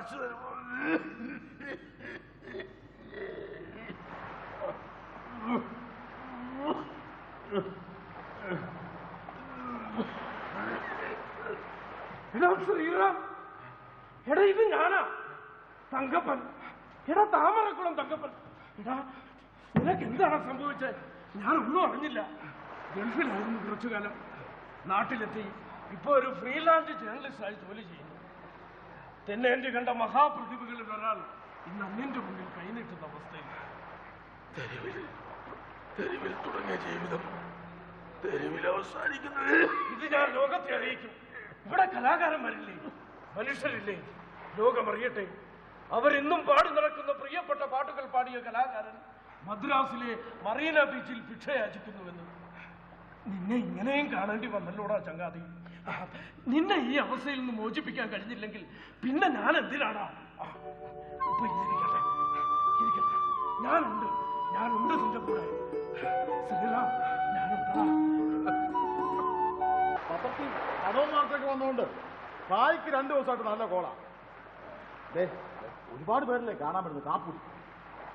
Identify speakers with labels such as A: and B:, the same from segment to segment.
A: കാശ് തരുമോ?
B: എടാ ശ്രീറാം. എടാ ഇത് ഞാനാ. തങ്കപ്പൻ. എടാ താമരക്കുളം തങ്കപ്പൻ. എടാ നിനക്ക് എന്താണ് സംഭവിച്ചത്? ഞാൻ ഒന്നും അറിഞ്ഞില്ല. ഗൾഫിലായിരുന്നു കുറച്ചു കാലം. നാട്ടിലെത്തി. ഇപ്പോ ഒരു ഫ്രീലാൻസ് ജേർണലിസ്റ്റായി ജോലി ചെയ്യുന്നു. തെന്നേന്ത്യ കണ്ട മഹാപ്രതിഭകളിൽ ഒരാൾ ഇന്ന് അന്നിന്റെ മുന്നിൽ കൈനീട്ടുന്ന അവസ്ഥയിൽ.
A: തെരുവിൽ തെരുവിൽ തുടങ്ങിയ ജീവിതം തെരുവിൽ അവസാനിക്കുന്നത്.
B: ഇത് ഞാൻ ലോകത്തെ അറിയിക്കും. ഇവിടെ കലാകാരന്മാരില്ലേ? മനുഷ്യരില്ലേ? ലോകം അറിയട്ടെ അവരിന്നും പാടി നടക്കുന്ന പ്രിയപ്പെട്ട പാട്ടുകൾ പാടിയ കലാകാരൻ മദ്രാസിലെ മറീന ബീച്ചിൽ ഭിക്ഷയാചിക്കുന്നുവെന്ന്. നിന്നെ ഇങ്ങനെയും കാണേണ്ടി വന്നല്ലോടാ ചങ്ങാതി. നിന്നെ ഈ അവസ്ഥയിൽ നിന്ന് മോചിപ്പിക്കാൻ കഴിഞ്ഞില്ലെങ്കിൽ പിന്നെ ഞാൻ എന്തിനാടാ? ആ, ഇപ്പൊ ഇരിക്കട്ടെ. ഇരിക്കട്ടെ. ഞാനുണ്ട്. ഞാനുണ്ട് നിന്റെ കൂടെ. ഞാനുണ്ടാ
C: പത്രത്തിൽ പടവും മാത്രമൊക്കെ വന്നുകൊണ്ട് കായ്ക്ക് രണ്ടു ദിവസമായിട്ട് നല്ല കോളാ. ദേ ഒരുപാട് പേരല്ലേ കാണാൻ പറ്റുന്നത്? കാപ്പുടി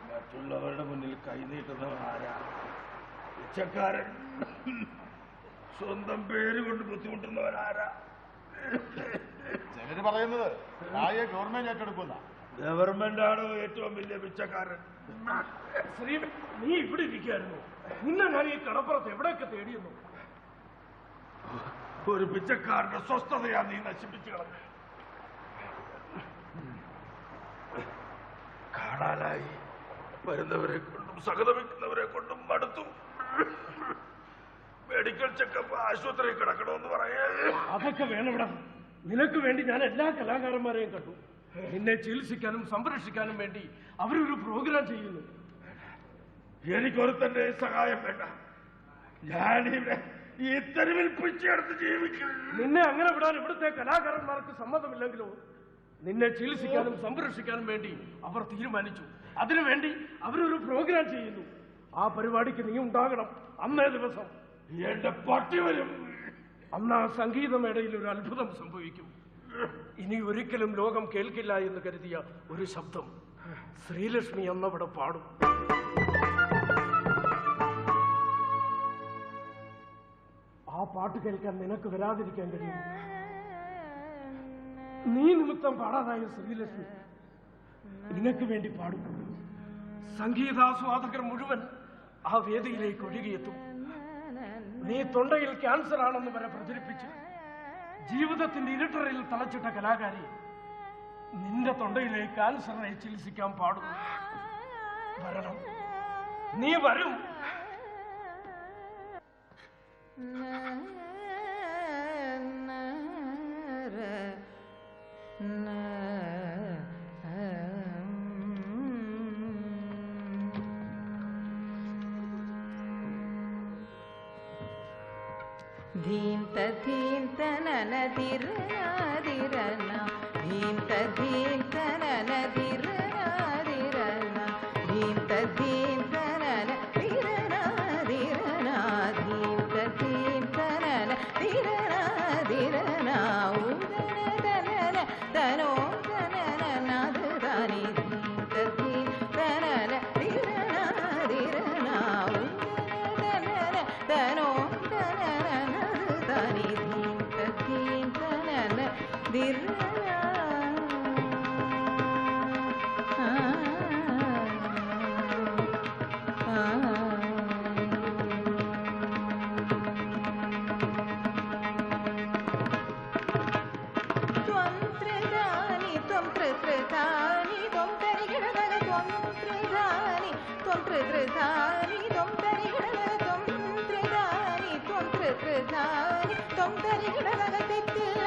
A: മറ്റുള്ളവരുടെ മുന്നിൽ കൈനീട്ടുന്നവരാരാ പിച്ചക്കാരൻ സ്വന്തം പേര് കൊണ്ട് ബുദ്ധിമുട്ടുന്നവരാരാ?
C: ചിലര് പറയുന്നത് ആയ ഗവൺമെന്റ് ഏറ്റെടുക്കുന്ന.
A: ഗവൺമെന്റ് ആണ് ഏറ്റവും വലിയ പിച്ചക്കാരൻ.
B: ശ്രീ നീ ഇവിടെ ഇരിക്കായിരുന്നു. നിന്നെ ഞാൻ ഈ കടപ്പുറത്ത് എവിടെയൊക്കെ തേടിയെന്നു?
A: ഒരു പിച്ചക്കാരന്റെ സ്വസ്ഥതയാ നീ നശിപ്പിച്ചു കളഞ്ഞു കാണാനായി വരുന്നവരെ കൊണ്ടും സഹതമിക്കുന്നവരെ കൊണ്ടും മടുത്തു. മെഡിക്കൽ ചെക്കപ്പ് ആശുപത്രി കിടക്കണമെന്ന് പറയേ.
B: അതൊക്കെ വേണമിടാ നിനക്ക് വേണ്ടി ഞാൻ എല്ലാ കലാകാരന്മാരെയും കണ്ടു. നിന്നെ ചികിത്സിക്കാനും സംരക്ഷിക്കാനും വേണ്ടി അവരൊരു പ്രോഗ്രാം ചെയ്യുന്നു.
A: എനിക്കൊരുത്തന്റെ സഹായം വേണ്ട. ഞാൻ ഈ തെരുവിൽ പിച്ചെടുത്ത് ജീവിക്കും
B: നിന്നെ അങ്ങനെ വിടാൻ ഇവിടുത്തെ കലാകാരന്മാർക്ക് സമ്മതമില്ലെങ്കിലോ? നിന്നെ ചികിത്സിക്കാനും സംരക്ഷിക്കാനും വേണ്ടി അവർ തീരുമാനിച്ചു. അതിനുവേണ്ടി അവരൊരു പ്രോഗ്രാം ചെയ്യുന്നു. ആ പരിപാടിക്ക് നീ ഉണ്ടാകണം അന്നേ ദിവസം.
A: എന്റെ പട്ടി വരും.
B: അന്ന് ആ സംഗീതമേടയിൽ ഒരു അത്ഭുതം സംഭവിക്കും. ഇനി ഒരിക്കലും ലോകം കേൾക്കില്ല എന്ന് കരുതിയ ഒരു ശബ്ദം ശ്രീലക്ഷ്മി എന്നവിടെ പാടും. ആ പാട്ട് കേൾക്കാൻ നിനക്ക് വരാതിരിക്കാൻ കഴിയും. നീ നിമിത്തം പാടാതായ ശ്രീലക്ഷ്മി നിനക്ക് വേണ്ടി പാടും. സംഗീതാസ്വാദകർ മുഴുവൻ ആ വേദിയിലേക്ക് ഒഴുകിയെത്തും. നീ തൊണ്ടയിൽ ക്യാൻസർ ആണെന്ന് വരെ പ്രചരിപ്പിച്ച് ജീവിതത്തിന്റെ ഇരുട്ടറയിൽ തളച്ചിട്ട കലാകാരി നിന്റെ തൊണ്ടയിലെ ക്യാൻസറിനെ ചികിത്സിക്കാൻ പാടും വരണം. നീ വരും.
D: ధీంత నన ధిర ధిరన ధీంత ధీంత నన ತ್ರಿಧಾನಿ ತೊಂದರೆಗಳ ತೊಂತ್ರಿಧಾನಿ ತೊಂತ್ರಿಧಾನಿ ತೊಂದರೆಗಳ ತೆತ್ತಿಲ್ಲ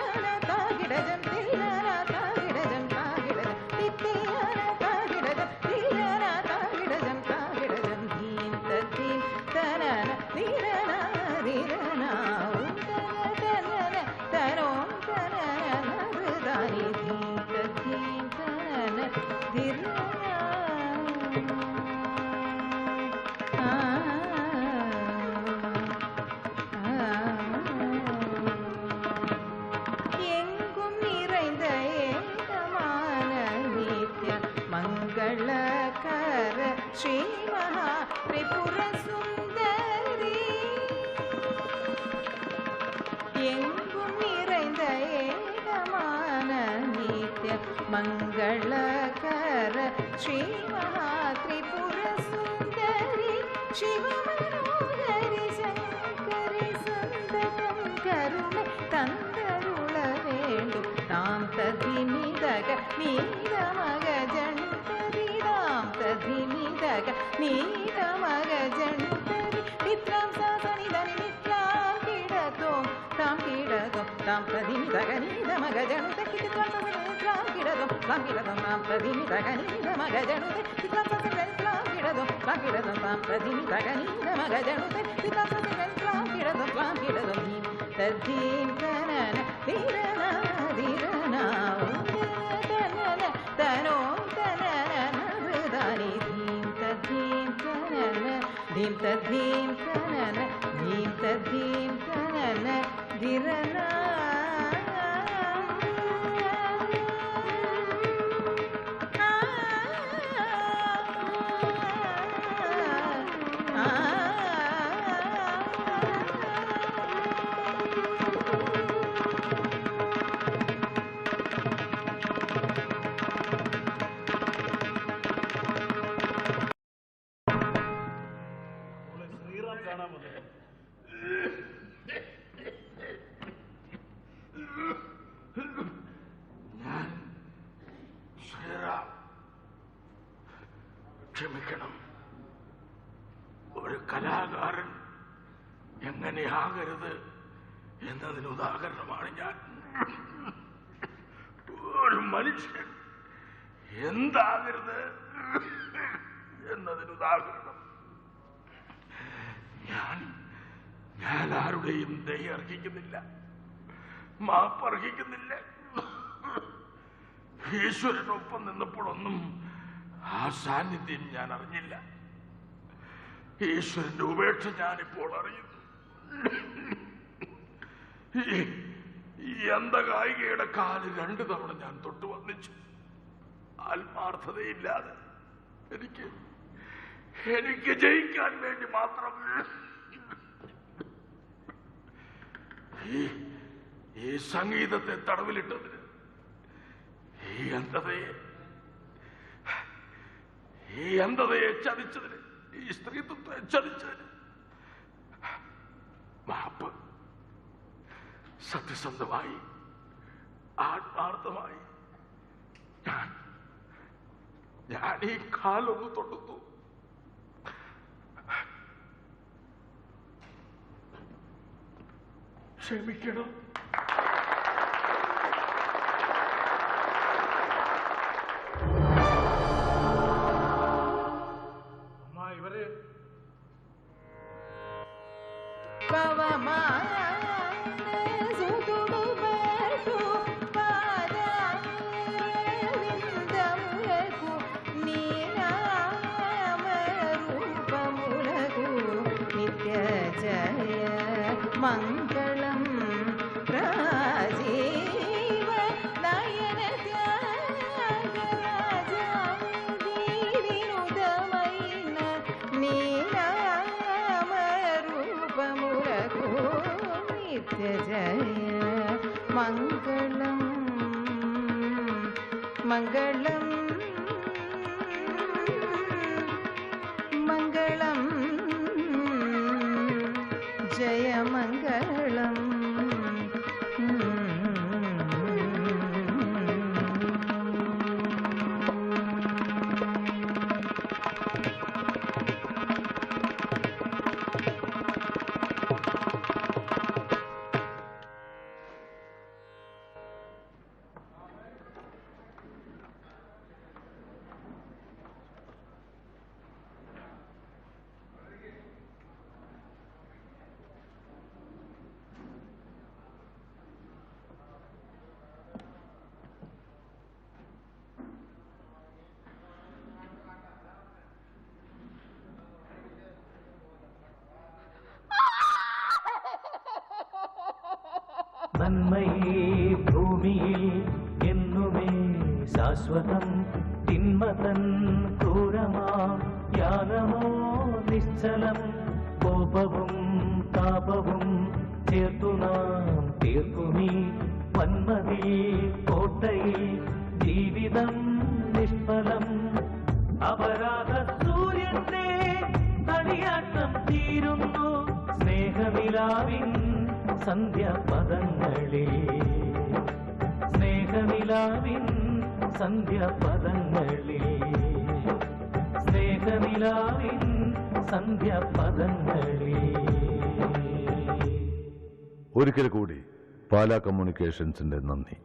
D: श्री महा त्रिपुरसुन्दरी எங்கும் நிறைந்த ஏகமான நித்திய மங்களகர ஸ்ரீ மகா திரிபுர சுந்தரி சிவமனோகரி சங்கரி சந்தகம் கருணை தந்தருள வேண்டும். தாந்த தினிதக நீ ನೀನ ಮಗ ಜಂಟರಿ ನಿತ್ರಾಂ ಸಾಸನಿ ಧನಿ ನಿತ್ರಾಂ ಕಿಡತೋ ತಾಂ ಕಿಡತೋ ತಾಂ ಪ್ರದಿನಿ ತಗನಿ ಮಗ ಜಣುತ ಕಿತ್ರಾಂ ಸಾಸನಿ ನಿತ್ರಾಂ ಕಿಡತೋ ತಾಂ ಕಿಡತೋ ತಾಂ ಪ್ರದಿನಿ ತಗನಿ ಮಗ ಜಣುತ ಕಿತ್ರಾಂ ಸಾಸನಿ ನಿತ್ರಾಂ ಕಿಡತೋ ತಾಂ ಕಿಡತೋ ತಾಂ ಪ್ರದಿನಿ ತಗನಿ ಮಗ ಜಣುತ ಕಿತ್ರಾಂ ಸಾಸನಿ ನಿತ್ರಾಂ ಕಿಡತೋ ತಾಂ ಕಿಡತೋ ನೀ ತದ್ದೀನ್ ಕನನ ತೀರನ धिं कनन तधिं करण ധിരന
C: കാണാൻ വന്നത്
A: ഞാൻ ശ്രീറാം ക്ഷമിക്കണം. ഒരു കലാകാരൻ എങ്ങനെയാകരുത് എന്നതിന് ഉദാഹരണമാണ് ഞാൻ. ഒരു മനുഷ്യൻ എന്താകരുത് എന്നതിന് ഉദാഹരണം. ഞാൻ ഞാൻ ആരുടെയും ദയ അർഹിക്കുന്നില്ല. മാപ്പ് അർഹിക്കുന്നില്ല. ഈശ്വരനൊപ്പം നിന്നപ്പോഴൊന്നും ആ സാന്നിധ്യം ഞാൻ അറിഞ്ഞില്ല. ഈശ്വരന്റെ ഉപേക്ഷ ഞാനിപ്പോൾ അറിയുന്നു. അന്ധകായികയുടെ കാൽ രണ്ടു തവണ ഞാൻ തൊട്ടു വന്നിച്ചു ആത്മാർത്ഥതയില്ലാതെ എനിക്ക് എനിക്ക് ജയിക്കാൻ വേണ്ടി മാത്രം ഈ ഈ സംഗീതത്തെ തടവിലിട്ടതിന് ഈ അന്ധതയെ ഈ അന്ധതയെ ചതിച്ചതിന് ഈ സ്ത്രീത്വത്തെ ചതിച്ചതിന്. മാപ്പ് സത്യസന്ധമായി ആത്മാർത്ഥമായി ഞാൻ ഞാൻ ഈ കാലൊന്ന് തൊടുത്തു. ക്ഷമിക്കണം.
B: അമ്മ ഇവർ
D: പവമാന மங்களம்
E: மங்களம் மங்களம் ஜெயமங்க ശാശ്വതം തിന്മതൻ ക്രൂരമാ ധ്യാനമോ നിശ്ചലം കോപവും താപവും ചേർത്തു നാം തീർക്കുമീ വന്മതി കോട്ടയിൽ ജീവിതം നിഷ്ഫലം. അപരാധ സൂര്യന്റെ കളിയാട്ടം തീരുന്നു. സ്നേഹനിലാവിൻ സന്ധ്യാപദങ്ങളിൽ. സ്നേഹനിലാവിൻ
F: ഒരിക്കൽ കൂടി പാലാ കമ്മ്യൂണിക്കേഷൻസിന്റെ നന്ദി.